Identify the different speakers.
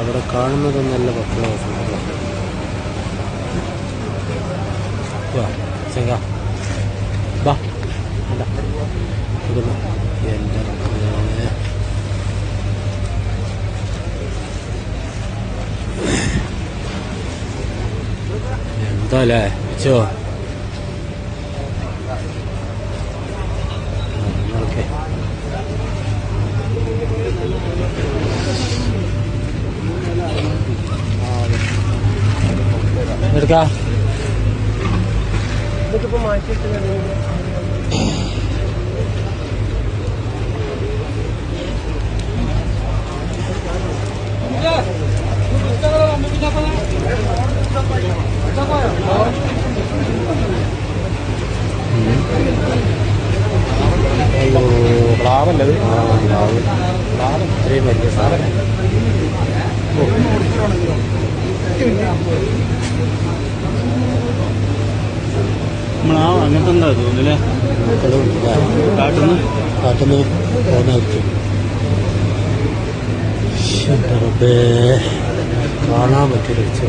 Speaker 1: അവിടെ കാണുന്നതൊന്നല്ല നല്ല റബ്ബേ. എന്താ അല്ലേ? വെച്ചോ. ka? Dito po mga sis. Hãy subscribe cho kênh Ghiền Mì Gõ Để không bỏ lỡ những video hấp dẫn
Speaker 2: നമ്മളാ അങ്ങനത്തെ എന്താ
Speaker 1: മക്കളും
Speaker 2: കാട്ടുന്ന്
Speaker 1: കാട്ടുന്ന പോകുന്നതായിരിക്കും കാണാൻ വെച്ചു